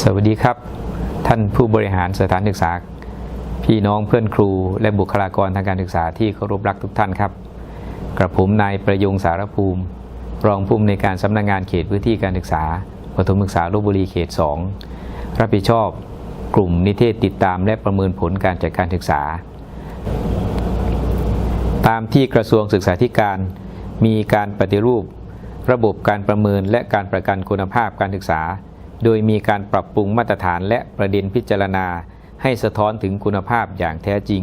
สวัสดีครับ ท่านผู้บริหารสถานศึกษา พี่น้องเพื่อนครูและบุคลากรทางการศึกษาที่เคารพรักทุกท่านครับ กระผมนายประยงสารภูมิ รองผู้อำนวยการสำนักงงานเขตพื้นที่การศึกษาประถมศึกษาลบบุรีเขต 2 รับผิดชอบกลุ่มนิเทศติดตามและประเมินผลการจัดการศึกษา ตามที่กระทรวงศึกษาธิการมีการปฏิรูป ระบบการประเมินและการประกันคุณภาพการศึกษา โดยมีการปรับปรุงมาตรฐานและประเด็นพิจารณา ให้สะท้อนถึงคุณภาพอย่างแท้จริง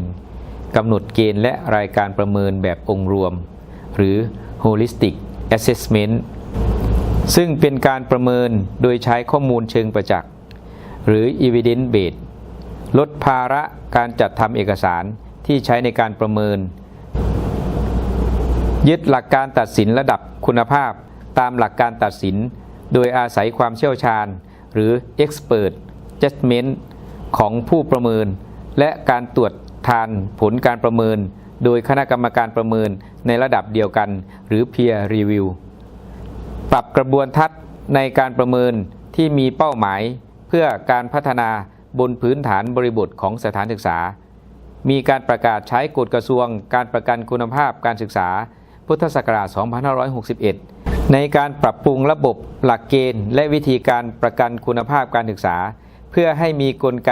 กำหนดเกณฑ์และรายการประเมินแบบองค์รวม หรือ holistic assessment ซึ่งเป็นการประเมินโดยใช้ข้อมูลเชิงประจักษ์หรือ evidence based ลดภาระการจัดทำเอกสารที่ใช้ในการประเมิน ยึดหลักการตัดสินระดับคุณภาพตามหลักการตัดสิน โดยอาศัยความเชี่ยวชาญ หรือ expert judgment ของผู้ประเมิน และการตรวจทานผลการประเมิน โดยคณะกรรมการประเมินในระดับเดียวกัน หรือ peer review ปรับกระบวนทัศน์ในการประเมินที่มีเป้าหมาย เพื่อการพัฒนาบนพื้นฐานบริบทของสถานศึกษา มีการประกาศใช้กฎกระทรวง การประกันคุณภาพการศึกษา พุทธศักราช 2561 ในการปรับปรุงระบบหลักเกณฑ์ และวิธีการประกันคุณภาพการศึกษา เพื่อให้มีกลไก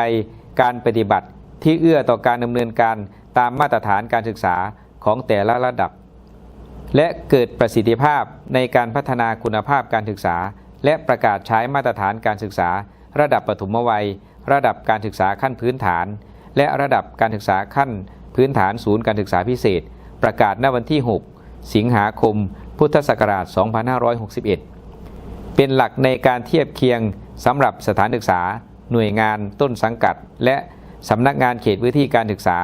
การปฏิบัติ ที่เอื้อต่อการดำเนินการตามมาตรฐานการศึกษาของแต่ละระดับ และเกิดประสิทธิภาพในการพัฒนาคุณภาพการศึกษา และประกาศใช้มาตรฐานการศึกษา ระดับปฐมวัย ระดับการศึกษาขั้นพื้นฐาน และระดับการศึกษาขั้น พื้นฐานศูนย์การศึกษาพิเศษ ประกาศณวันที่ 6 สิงหาคม พุทธศักราช 2561 เป็นหลักในการเทียบเคียงสำหรับสถานศึกษา หน่วยงานต้นสังกัด และสำนักงานเขตพื้นที่การศึกษา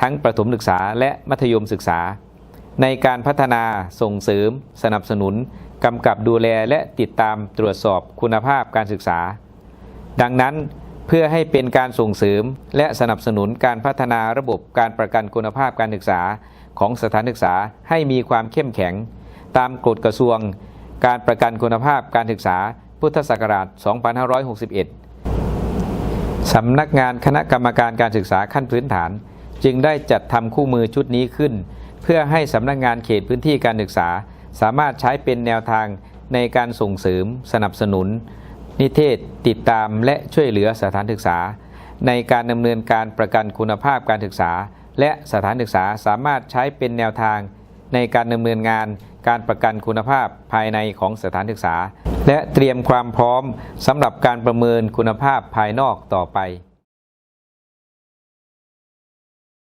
ทั้งประถมศึกษาและมัธยมศึกษา ในการพัฒนาส่งเสริม สนับสนุนกำกับดูแลและติดตามตรวจสอบคุณภาพการศึกษา ดังนั้นเพื่อให้เป็นการส่งเสริมและสนับสนุนการพัฒนาระบบการประกันคุณภาพการศึกษาของสถานศึกษาให้มีความเข้มแข็ง ตามกฎกระทรวงการประกันคุณภาพการศึกษาพุทธศักราช 2561 สำนักงานคณะกรรมการการศึกษาขั้นพื้นฐาน จึงได้จัดทำคู่มือชุดนี้ขึ้น เพื่อให้สำนักงานเขตพื้นที่การศึกษา สามารถใช้เป็นแนวทางในการส่งเสริม สนับสนุน นิเทศติดตามและช่วยเหลือสถานศึกษา ในการดำเนินการประกันคุณภาพการศึกษา และสถานศึกษาสามารถใช้เป็นแนวทาง ในการดำเนินงาน การประกันคุณภาพภายในของสถานศึกษา และเตรียมความพร้อมสำหรับการประเมินคุณภาพภายนอกต่อไป